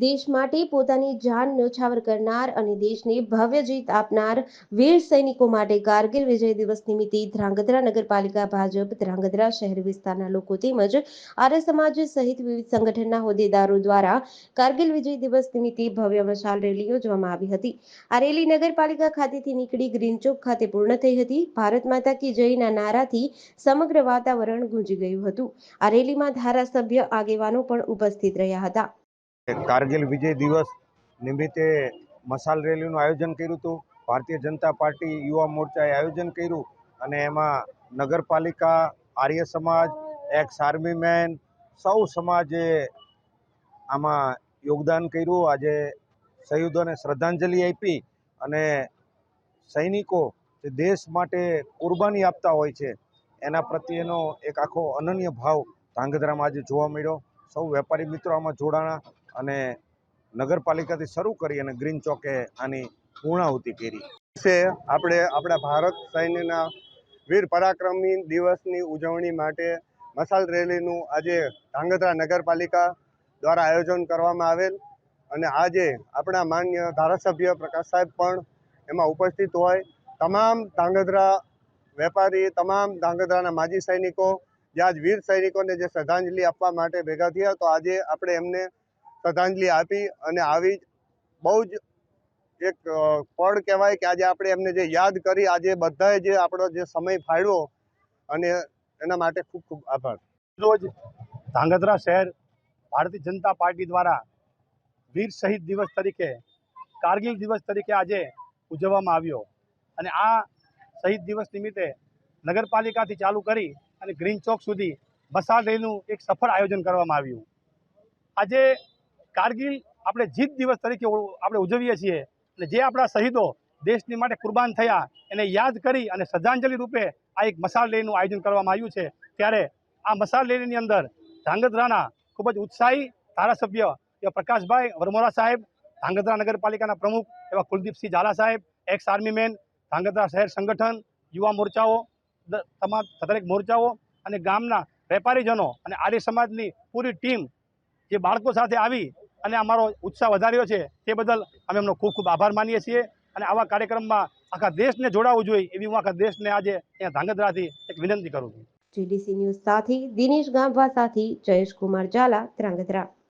દેશ માટે પોતાની જાન ન્યોછાવર કરનાર અને દેશને ભવ્ય જીત આપનાર વીર સૈનિકો માટે કારગિલ વિજય દિવસ નિમિત્તે ધ્રાંગધ્રા નગરપાલિકા ભાજપ, ધ્રાંગધ્રા શહેર વિસ્તારના લોકો તેમજ આર્ય સમાજ સહિત વિવિધ સંગઠનના હોદ્દેદારો દ્વારા કારગિલ વિજય દિવસ નિમિત્તે ભવ્ય મશાલ રેલી યોજવામાં આવી હતી. આ રેલી નગરપાલિકા ખાતેથી નીકળી ગ્રીન ચોક ખાતે પૂર્ણ થઈ હતી. ભારત માતા કી જયના નારાથી સમગ્ર વાતાવરણ ગુંજી ગયું હતું. આ રેલીમાં ધારાસભ્ય આગેવાનો પણ ઉપસ્થિત રહ્યા હતા. કારગિલ વિજય દિવસ નિમિત્તે મશાલ રેલીનું આયોજન કર્યું હતું. ભારતીય જનતા પાર્ટી યુવા મોરચાએ આયોજન કર્યું અને એમાં નગરપાલિકા, Arya Samaj x army main સૌ સમાજે આમાં યોગદાન કર્યું. આજે શહીદોને શ્રદ્ધાંજલિ આપી અને સૈનિકો જે દેશ માટે કુરબાની આપતા હોય છે, એના પ્રત્યેનો એક આખો અનન્ય ભાવ ધાંગધ્રામાં આજે જોવા મળ્યો. સૌ વેપારી મિત્રો આમાં જોડાણા. અને નગરપાલિકાથી શરૂ કરી અને ગ્રીન ચોકે આની પૂર્ણાહુતિ કરી. છે આપણે આપણા ભારત સૈન્યના વીર પરાક્રમી દિવસની ઉજવણી માટે મશાલ રેલીનું આજે ધાંગધ્રા નગરપાલિકા દ્વારા આયોજન કરવામાં આવેલ અને આજે આપણા માન્ય ધારાસભ્ય પ્રકાશ સાહેબ પણ એમાં ઉપસ્થિત હોય. તમામ ધાંગધ્રા વેપારી, તમામ ધાંગધ્રાના માજી સૈનિકો, જે આજ વીર સૈનિકોને જે શ્રદ્ધાંજલિ આપવા માટે ભેગા થયા, તો આજે આપણે એમને શ્રદ્ધાંજલિ આપી અને આવી બહુ જ એક પળ કહેવાય કે આજે આપણે એમને જે યાદ કરી, આજે બધાએ જે આપણો જે સમય ફાળવ્યો અને એના માટે ખૂબ ખૂબ આભાર. રોજ ધાંગધ્રા શહેર ભારતીય જનતા પાર્ટી દ્વારા વીર શહીદ દિવસ તરીકે, કારગિલ દિવસ તરીકે આજે ઉજવવામાં આવ્યો. અને આ શહીદ દિવસ નિમિત્તે નગરપાલિકાથી ચાલુ કરી અને ગ્રીન ચોક સુધી મશાલ રેલીનું એક સફળ આયોજન કરવામાં આવ્યું. આજે કારગિલ આપણે જીત દિવસ તરીકે આપણે ઉજવીએ છીએ. અને જે આપણા શહીદો દેશની માટે કુરબાન થયા, એને યાદ કરી અને શ્રદ્ધાંજલિ રૂપે આ એક મસાલ રેલીનું આયોજન કરવામાં આવ્યું છે. ત્યારે આ મસાલ રેલીની અંદર ધ્રાંગધ્રાના ખૂબ જ ઉત્સાહી ધારાસભ્ય એવા પ્રકાશભાઈ વરમોરા સાહેબ ધ્રાંગધ્રા નગરપાલિકાના પ્રમુખ એવા કુલદીપસિંહ ઝાલા સાહેબ એક્સ આર્મી મેન ધાંગધ્રા શહેર સંગઠન, યુવા મોરચાઓ તમામ દરેક મોરચાઓ અને ગામના વેપારીજનો અને આર્ય સમાજની પૂરી ટીમ જે બાળકો સાથે આવી અને અમારો ઉત્સાહ વધાર્યો છે તે બદલ અમે એમનો ખૂબ ખૂબ આભાર માનીએ છીએ. અને આવા કાર્યક્રમમાં આખા દેશને જોડાવવું જોઈએ એવી હું આખા દેશને આજે અહીંયા ધાંગધ્રાથી એક વિનંતી કરું છું. જીડીસી ન્યૂઝ સાથે દિનેશ ગામવા સાથે જયેશ કુમાર ઝાલા, ધ્રાંગધ્રા.